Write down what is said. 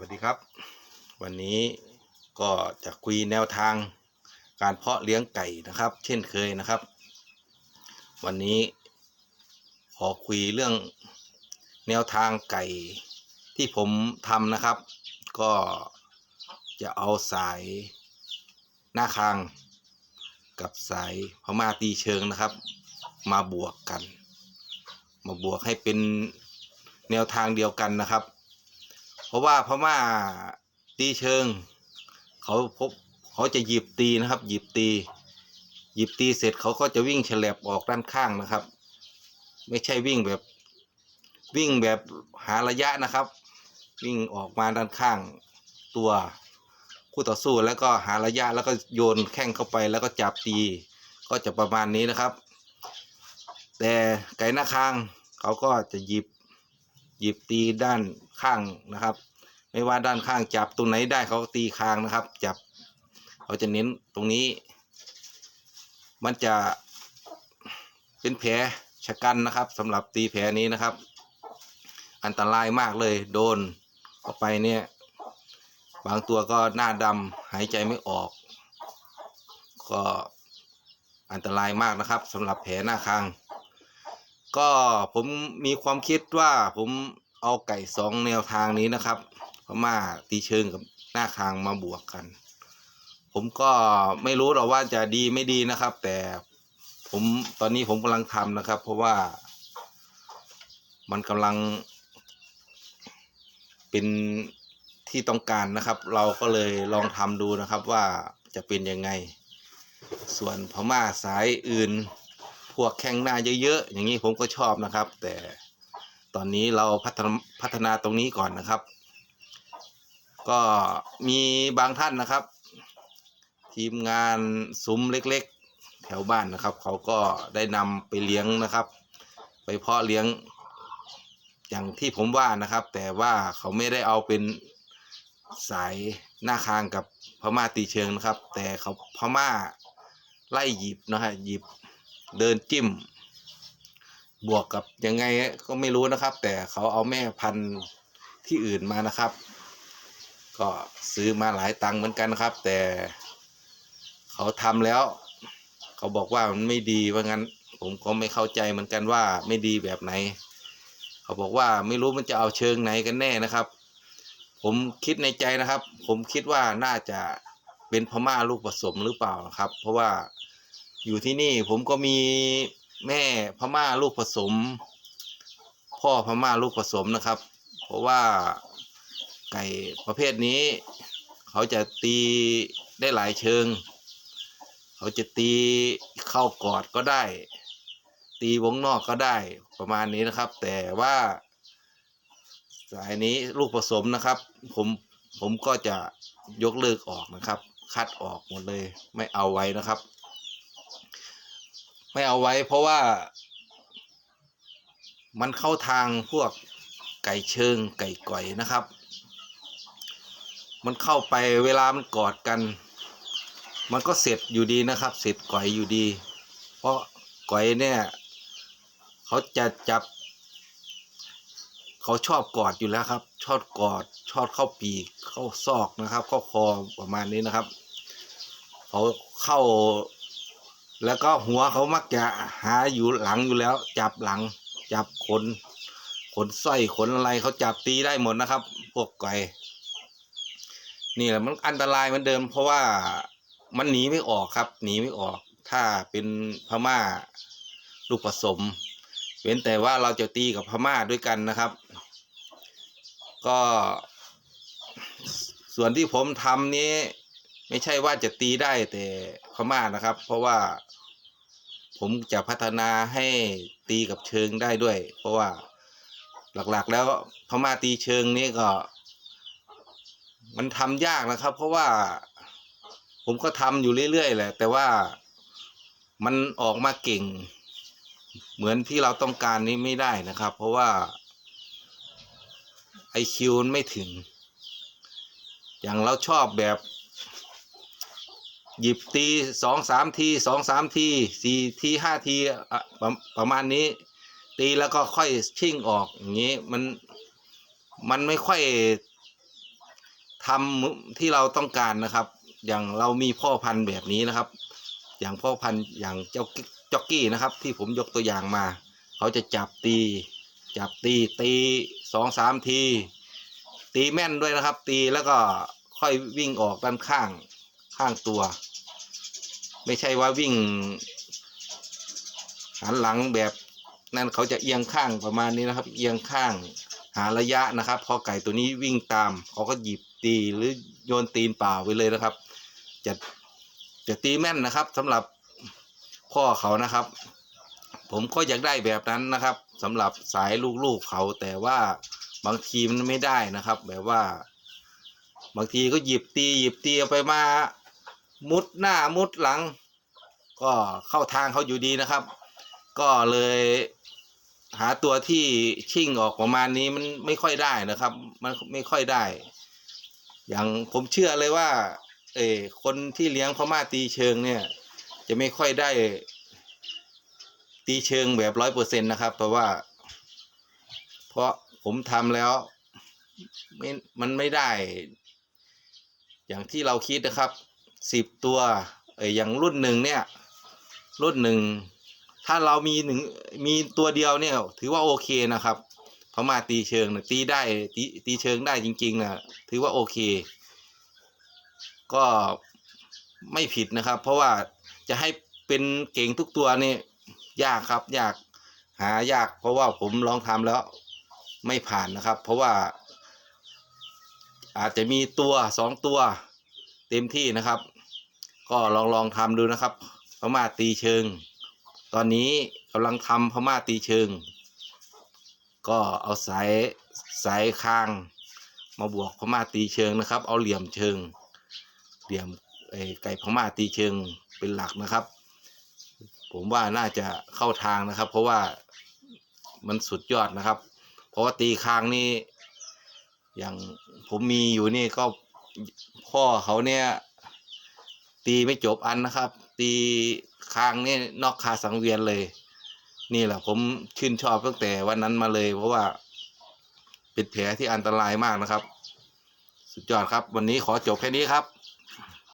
วัสดีครับ วันนี้ก็จะคุยแนวทางการเพาะเลี้ยงไก่นะครับ เช่นเคยนะครับ วันนี้ขอคุยเรื่องแนวทางไก่ที่ผมทำนะครับ ก็จะเอาสายหน้าคาง กับสายพม่าตีเชิงนะครับ มาบวกกัน มาบวกให้เป็นแนวทางเดียวกันนะครับ เพราะว่าพม่าตีเชิง เขาพบเขาจะหยิบตีนะครับ หยิบตี หยิบตีเสร็จเขาก็จะวิ่งฉลับออกด้านข้างนะครับ ไม่ใช่วิ่งแบบวิ่งแบบหาระยะนะครับ วิ่งออกมาด้านข้างตัวคู่ต่อสู้แล้วก็หาระยะแล้วก็โยนแข้งเข้าไปแล้วก็จับตี ก็จะประมาณนี้นะครับ แต่ไก่หน้าคางเขาก็จะหยิบ หยิบตีด้านข้างนะครับ ไม่ว่าด้านข้างจับตรงไหนได้เขาตีคางนะครับ จับเขาจะเน้นตรงนี้ มันจะเป็นแผลชะกันนะครับสำหรับตีแผลนี้นะครับ อันตรายมากเลยโดนเข้าไปเนี่ย บางตัวก็หน้าดำหายใจไม่ออก ก็อันตรายมากนะครับสำหรับแผลหน้าคาง ก็ผมมีความคิดว่าผมเอาไก่สองแนวทางนี้นะครับพม่าตีเชิงกับหน้าคางมาบวกกัน ผมก็ไม่รู้หรอกว่าจะดีไม่ดีนะครับ แต่ผมตอนนี้ผมกำลังทำนะครับ เพราะว่ามันกำลังเป็นที่ต้องการนะครับ เราก็เลยลองทำดูนะครับว่าจะเป็นยังไง ส่วนพม่าสายอื่น พวกแข้งหน้าเยอะๆอย่างนี้ผมก็ชอบนะครับ แต่ตอนนี้เราพัฒนาพัฒนาตรงนี้ก่อนนะครับ ก็มีบางท่านนะครับ ทีมงานซุ้มเล็กๆ แถวบ้านนะครับ เขาก็ได้นำไปเลี้ยงนะครับ ไปเพาะเลี้ยงอย่างที่ผมว่านะครับ แต่ว่าเขาไม่ได้เอาเป็นสายหน้าคางกับพม่าตีเชิงนะครับ แต่เขาพม่าไล่หยิบนะฮะหยิบ เดินจิ้ม บวกกับยังไงก็ไม่รู้นะครับ แต่เขาเอาแม่พันธุ์ที่อื่นมานะครับ ก็ซื้อมาหลายตังค์เหมือนกันครับ แต่เขาทำแล้ว เขาบอกว่ามันไม่ดีว่างั้น ผมก็ไม่เข้าใจเหมือนกันว่าไม่ดีแบบไหน เขาบอกว่าไม่รู้มันจะเอาเชิงไหนกันแน่นะครับ ผมคิดในใจนะครับ ผมคิดว่าน่าจะเป็นพม่าลูกผสมหรือเปล่าครับ เพราะว่า อยู่ที่นี่ผมก็มีแม่พม่าลูกผสม พ่อพม่าลูกผสมนะครับ เพราะว่าไก่ประเภทนี้ เขาจะตีได้หลายเชิง เขาจะตีเข้ากอดก็ได้ ตีวงนอกก็ได้ประมาณนี้นะครับ แต่ว่า สายนี้ลูกผสมนะครับ ผมผมก็จะยกเลิกออกนะครับ คัดออกหมดเลยไม่เอาไว้นะครับ ไม่เอาไว้เพราะว่า มันเข้าทางพวกไก่เชิงไก่ก่อยนะครับ มันเข้าไปเวลามันกอดกัน มันก็เสร็จอยู่ดีนะครับ เสร็จก่อยอยู่ดี เพราะก่อยเนี่ยเขาจะจับ เขาชอบกอดอยู่แล้วครับ ชอบกอดชอบเข้าปีกเข้าซอกนะครับ เข้าคอประมาณนี้นะครับ เขาเข้า แล้วก็หัวเขามักจะหาอยู่หลังอยู่แล้ว จับหลัง จับขน ขนสร้อยขนอะไรเขาจับตีได้หมดนะครับ พวกไก่นี่แหละมันอันตรายเหมือนเดิม เพราะว่ามันหนีไม่ออกครับ หนีไม่ออก ถ้าเป็นพม่าลูกผสม เว้นแต่ว่าเราจะตีกับพม่าด้วยกันนะครับ ก็ ส่วนที่ผมทำนี้ ไม่ใช่ว่าจะตีได้แต่พม่านะครับ เพราะว่าผมจะพัฒนาให้ตีกับเชิงได้ด้วย เพราะว่าหลักๆ แล้วพม่าตีเชิงนี่ก็ มันทำยากนะครับ เพราะว่าผมก็ทำอยู่เรื่อยๆแหละ แต่ว่ามันออกมาเก่ง เหมือนที่เราต้องการนี้ไม่ได้นะครับ เพราะว่าไอคิวไม่ถึง อย่างเราชอบแบบ หยิบตีสองสามทีสองสามทีสี่ทีห้าทีประประมาณนี้ ตีแล้วก็ค่อยชิ่งออกอย่างนี้มันมันไม่ค่อยทำที่เราต้องการนะครับ อย่างเรามีพ่อพันธุ์แบบนี้นะครับ อย่างพ่อพันธุ์อย่างเจ้าจ็อกกี้นะครับ ที่ผมยกตัวอย่างมา เขาจะจับตี จับตีตีสองสามที ตีแม่นด้วยนะครับ ตีแล้วก็ค่อยวิ่งออกด้านข้าง ข้างตัว ไม่ใช่ว่าวิ่ง หันหลังแบบนั่นเขาจะเอียงข้างประมาณนี้นะครับ เอียงข้างหาระยะนะครับ พอไก่ตัวนี้วิ่งตามเขาก็หยิบตีหรือโยนตีนเปล่าไปเลยนะครับ จะจะตีแม่นนะครับสำหรับพ่อเขานะครับ ผมก็อยากได้แบบนั้นนะครับสำหรับสายลูกๆเขาแต่ว่าบางทีมันไม่ได้นะครับ แบบว่า บางทีก็หยิบตีหยิบตีไปมา มุดหน้ามุดหลัง ก็เข้าทางเขาอยู่ดีนะครับ ก็เลยหาตัวที่ชิ่งออกประมาณนี้มันไม่ค่อยได้นะครับ มันไม่ค่อยได้ อย่างผมเชื่อเลยว่า เออคนที่เลี้ยงพม่าตีเชิงเนี่ย จะไม่ค่อยได้ ตีเชิงแบบร้อยเปอร์เซ็นต์นะครับ เพราะว่า เพราะผมทำแล้วไม่มันไม่ได้ อย่างที่เราคิดนะครับ สิบตัวเอออย่างรุ่นหนึ่งเนี่ย รุ่นหนึ่งถ้าเรามีหนึ่งมีตัวเดียวเนี่ย ถือว่าโอเคนะครับพม่าตีเชิงนะตีได้ตีตีเชิงได้จริงๆนะถือว่าโอเค ก็ไม่ผิดนะครับ เพราะว่าจะให้เป็นเก่งทุกตัวนี่ยากครับ ยากหายาก เพราะว่าผมลองทำแล้วไม่ผ่านนะครับ เพราะว่า อาจจะมีตัวสองตัวเต็มที่นะครับ ก็ลองลองทำดูนะครับพม่าตีเชิง ตอนนี้กำลังทำพม่าตีเชิง ก็เอาสายสายคาง มาบวกพม่าตีเชิงนะครับ เอาเหลี่ยมเชิง เหลี่ยมไอไก่พม่าตีเชิงเป็นหลักนะครับ ผมว่าน่าจะเข้าทางนะครับ เพราะว่ามันสุดยอดนะครับ เพราะว่าตีคางนี่อย่างผมมีอยู่นี่ก็พ่อเขาเนี่ย ตีไม่จบอันนะครับ ตีคางนี่นอกคาสังเวียนเลย นี่แหละผมชื่นชอบตั้งแต่วันนั้นมาเลย เพราะว่าเป็นแผลที่อันตรายมากนะครับ สุดยอดครับ วันนี้ขอจบแค่นี้ครับ